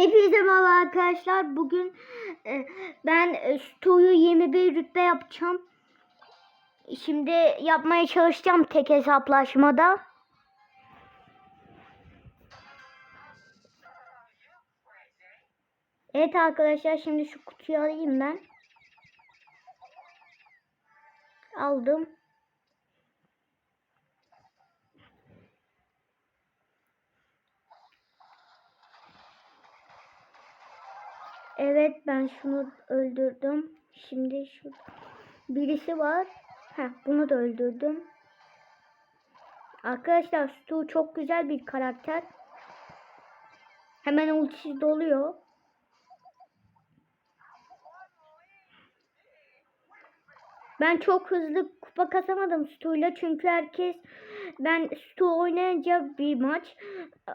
Hepinize merhaba arkadaşlar. Bugün e, ben e, Stu'yu 21 rütbe yapacağım. Şimdi yapmaya çalışacağım tek hesaplaşmada. Evet arkadaşlar şimdi şu kutuyu alayım ben. Aldım. Evet ben şunu öldürdüm. Şimdi şu birisi var. Heh, bunu da öldürdüm. Arkadaşlar Stu çok güzel bir karakter. Hemen ultisi doluyor. Ben çok hızlı kupa kasamadım Stu'yla çünkü herkes ben Stu oynayınca bir maç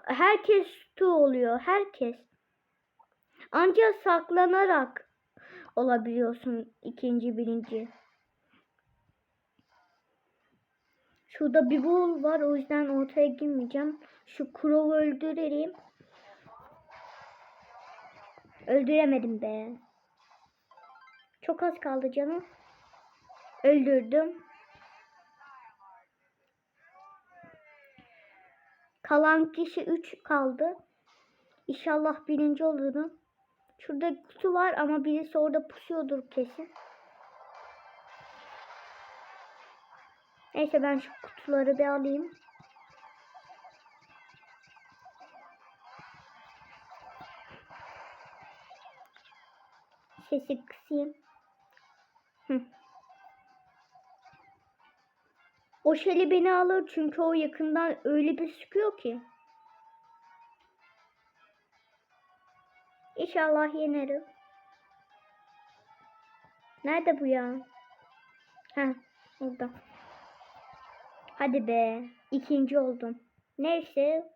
herkes Stu oluyor. Herkes. Ancak saklanarak olabiliyorsun ikinci birinci. Şurada bir bul var o yüzden ortaya girmeyeceğim. Şu Crow'u öldüreyim. Öldüremedim be. Çok az kaldı canım. Öldürdüm. Kalan kişi 3 kaldı. İnşallah birinci olurum. Şurada kutu var ama birisi orada pusuyordur kesin. Neyse ben şu kutuları bir alayım. Sesi kısayım. Hı. O şeli beni alır çünkü o yakından öyle bir sıkıyor ki. İnşallah yenerim. Nerede bu ya? Ha, orada. Hadi be. ikinci oldum. Neyse.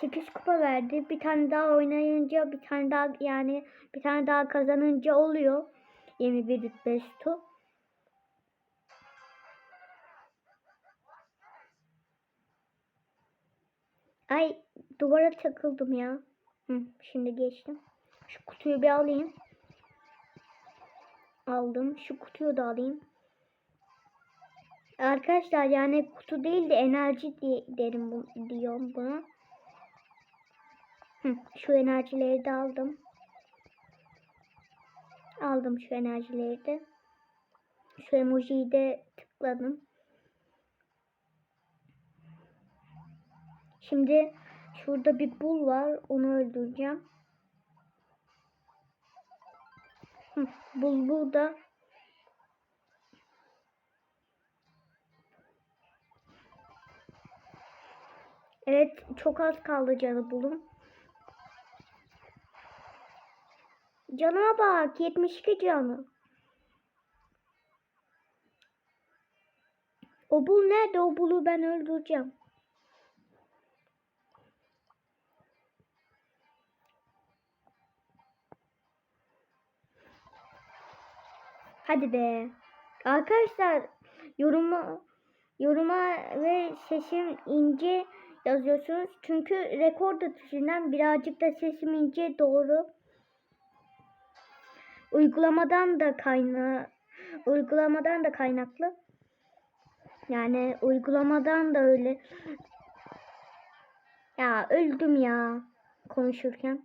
8 kupa verdi. Bir tane daha oynayınca bir tane daha yani bir tane daha kazanınca oluyor. 21 rütbe stu. Ay duvara takıldım ya. Hı, şimdi geçtim. Şu kutuyu bir alayım. Aldım. Şu kutuyu da alayım. Arkadaşlar yani kutu değil de enerji diye derim bu, diyorum buna. Şu enerjileri de aldım. Aldım şu enerjileri de. Şu emojiyi de tıkladım. Şimdi şurada bir bul var. Onu öldüreceğim. Hı, bul burada. Evet çok az kaldı canı bulun. Canıma bak 72 canı. O bul nerede? O bulu ben öldüreceğim. Hadi be. Arkadaşlar yoruma yoruma ve sesim ince yazıyorsunuz. Çünkü rekor atışından birazcık da sesim ince doğru. Uygulamadan da kayna uygulamadan da kaynaklı. Yani uygulamadan da öyle. Ya öldüm ya konuşurken.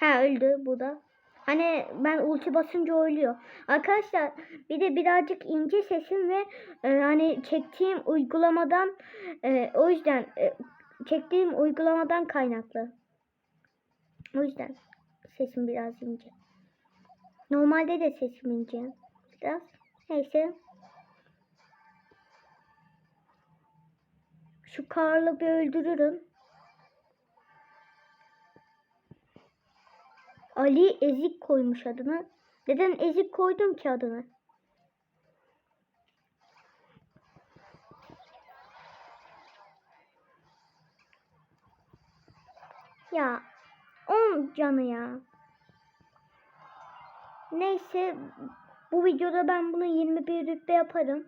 Ha öldü bu da. Hani ben ulti basınca ölüyor. Arkadaşlar bir de birazcık ince sesim ve e, hani çektiğim uygulamadan e, o yüzden e, çektiğim uygulamadan kaynaklı. O yüzden sesim biraz ince. Normalde de sesim ince. Biraz. Neyse. Şu Karl'ı bir öldürürüm. Ali Ezik koymuş adını. Neden Ezik koydum ki adını? Ya 10 canı ya. Neyse bu videoda ben bunu 21 rütbe yaparım.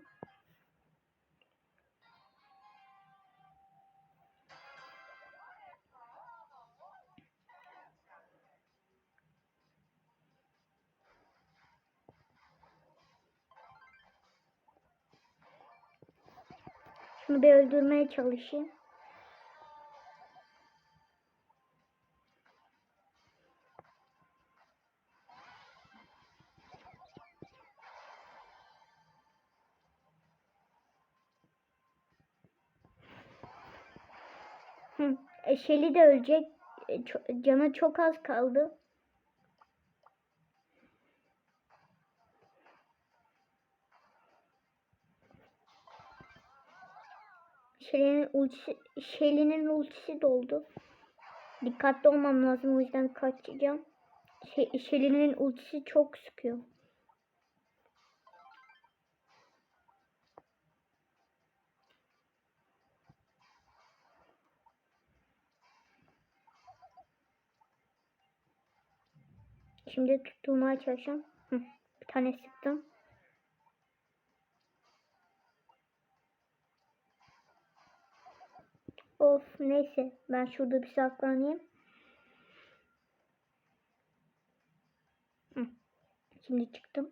Şunu bir öldürmeye çalışayım. Hı, e, Shelly de ölecek. E, canı çok az kaldı. Shelly'nin ultisi, Shelly'nin ultisi doldu. Dikkatli olmam lazım o yüzden kaçacağım. Shelly'nin ultisi çok sıkıyor. Şimdi tutturmaya çalışacağım. Hı, bir tane sıktım. Of neyse ben şurada bir saklanayım. Şimdi çıktım.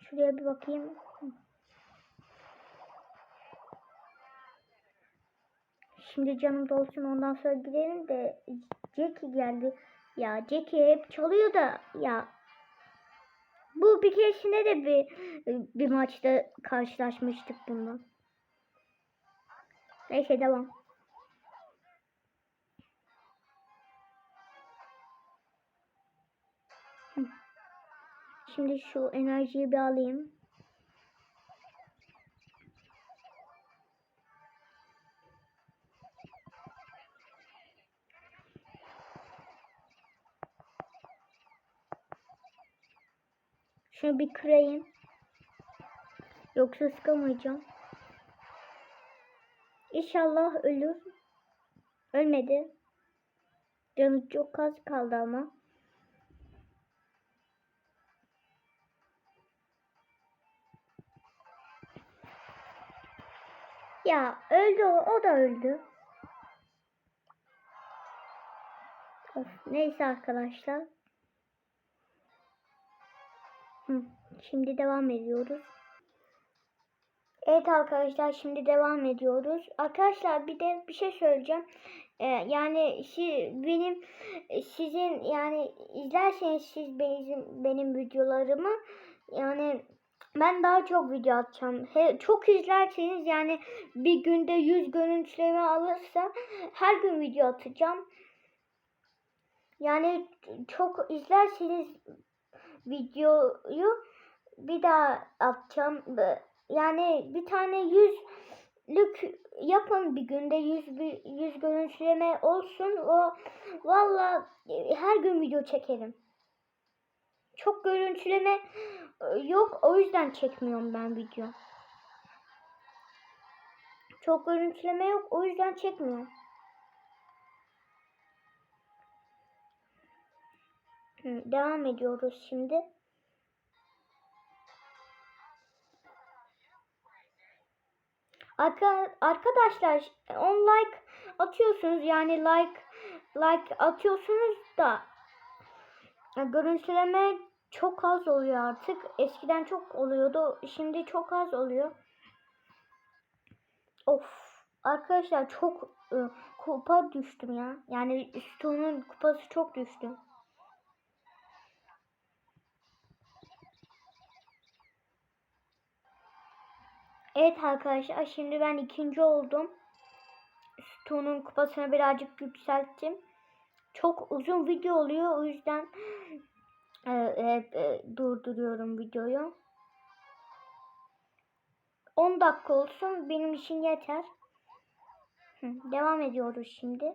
Şuraya bir bakayım. Şimdi canım dolsun ondan sonra gidelim de Jackie geldi. Ya Jackie hep çalıyor da ya bu bir keresinde de bir bir maçta karşılaşmıştık bundan. Neyse devam. Şimdi şu enerjiyi bir alayım. Şunu bir kırayım. Yoksa sıkamayacağım. İnşallah ölür. Ölmedi. Canı çok az kaldı ama. Ya öldü o, o da öldü. Of, neyse arkadaşlar. Hı, şimdi devam ediyoruz. Evet arkadaşlar şimdi devam ediyoruz. Arkadaşlar bir de bir şey söyleyeceğim. Ee, yani şi, benim sizin yani izlerseniz siz benim benim videolarımı yani ben daha çok video atacağım. He, çok izlerseniz yani bir günde 100 görüntüleme alırsa her gün video atacağım. Yani çok izlerseniz videoyu bir daha atacağım. Yani bir tane yüzlük yapın bir günde yüz, yüz görüntüleme olsun. O valla her gün video çekerim. Çok görüntüleme e, yok o yüzden çekmiyorum ben video. Çok görüntüleme yok o yüzden çekmiyorum. Devam ediyoruz şimdi. Arkadaşlar on like atıyorsunuz yani like like atıyorsunuz da ya görüntüleme çok az oluyor artık. Eskiden çok oluyordu. Şimdi çok az oluyor. Of arkadaşlar çok e, kupa düştüm ya. Yani Stone'un kupası çok düştü. Evet arkadaşlar şimdi ben ikinci oldum. Stone'un kupasını birazcık yükselttim. Çok uzun video oluyor o yüzden e, hep e, durduruyorum videoyu. 10 dakika olsun benim için yeter. Hı, devam ediyoruz şimdi.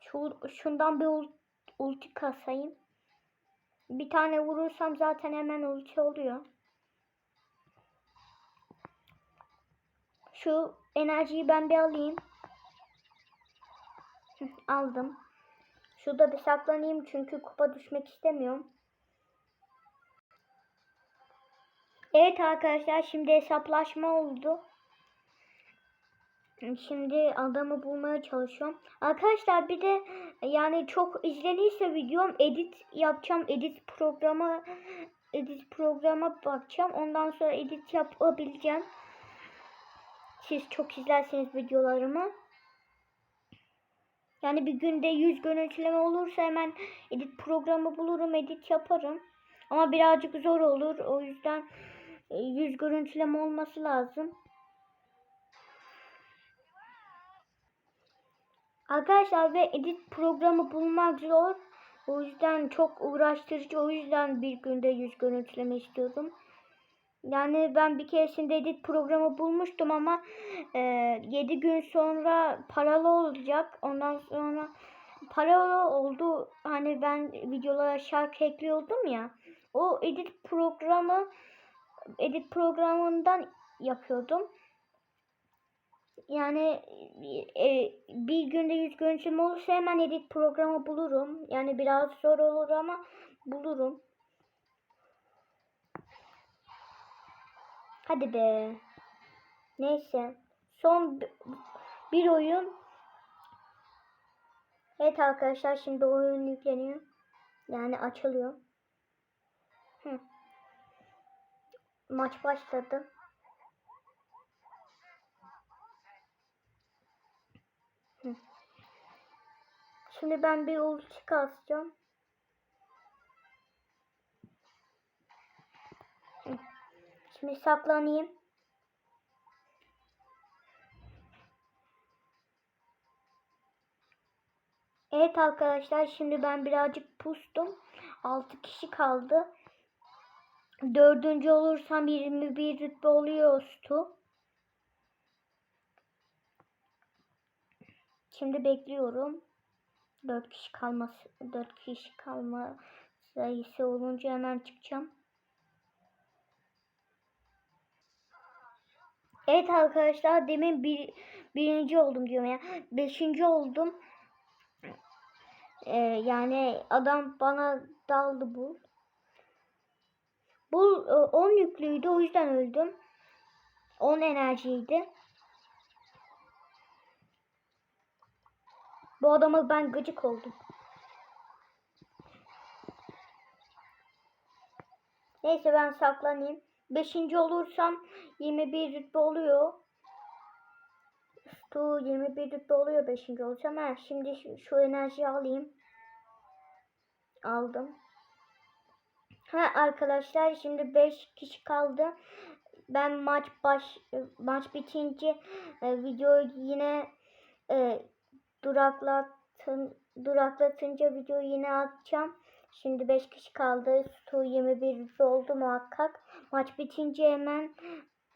Şu, şundan bir ul- ulti kasayım. Bir tane vurursam zaten hemen ulti oluyor. Şu enerjiyi ben bir alayım. Aldım. Şurada bir saklanayım çünkü kupa düşmek istemiyorum. Evet arkadaşlar şimdi hesaplaşma oldu. Şimdi adamı bulmaya çalışıyorum. Arkadaşlar bir de yani çok izlenirse videom edit yapacağım. Edit programı edit programa bakacağım. Ondan sonra edit yapabileceğim. Siz çok izlerseniz videolarımı. Yani bir günde 100 görüntüleme olursa hemen edit programı bulurum, edit yaparım. Ama birazcık zor olur. O yüzden e, 100 görüntüleme olması lazım. Arkadaşlar ve edit programı bulmak zor. O yüzden çok uğraştırıcı. O yüzden bir günde 100 görüntüleme istiyordum. Yani ben bir keresinde edit programı bulmuştum ama e, 7 gün sonra paralı olacak. Ondan sonra paralı oldu. Hani ben videolara şarkı ekliyordum ya. O edit programı edit programından yapıyordum. Yani e, bir günde 100 görüntüleme olursa hemen edit programı bulurum. Yani biraz zor olur ama bulurum. Hadi be. Neyse. Son bi- bir oyun. Evet arkadaşlar şimdi oyun yükleniyor. Yani açılıyor. Hı. Maç başladı. Hı. Şimdi ben bir ulti kasacağım. Şimdi saklanayım. Evet arkadaşlar şimdi ben birazcık pustum. 6 kişi kaldı. Dördüncü olursam 21 rütbe oluyor Stu. Şimdi bekliyorum. 4 kişi kalması 4 kişi kalma sayısı olunca hemen çıkacağım. Evet arkadaşlar demin bir, birinci oldum diyorum ya. Beşinci oldum. Ee, yani adam bana daldı bu. Bu 10 yüklüydü o yüzden öldüm. 10 enerjiydi. Bu adama ben gıcık oldum. Neyse ben saklanayım. Beşinci olursam 21 rütbe oluyor. Stu 21 rütbe oluyor beşinci olursam. Ha, şimdi şu, şu enerjiyi alayım. Aldım. Ha arkadaşlar şimdi 5 kişi kaldı. Ben maç baş maç bitince e, videoyu yine e, duraklatın duraklatınca videoyu yine atacağım. Şimdi 5 kişi kaldı. Stu 21 rütbe oldu muhakkak. Maç bitince hemen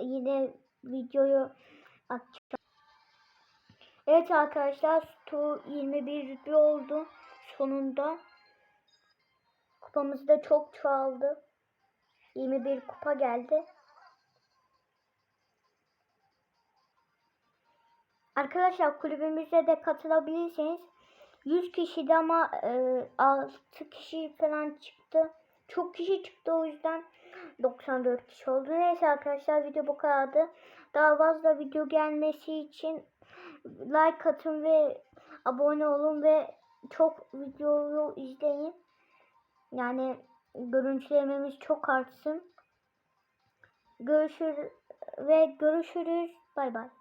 yine videoyu atacağım. Evet arkadaşlar Stu 21 rütbe oldu sonunda. Kupamız da çok çoğaldı. 21 kupa geldi. Arkadaşlar kulübümüze de katılabilirsiniz. 100 kişiydi ama e, 6 kişi falan çıktı. Çok kişi çıktı o yüzden 94 kişi oldu. Neyse arkadaşlar video bu kadardı. Daha fazla video gelmesi için like atın ve abone olun ve çok videoyu izleyin. Yani görüntülememiz çok artsın. Görüşür ve görüşürüz. Bay bay.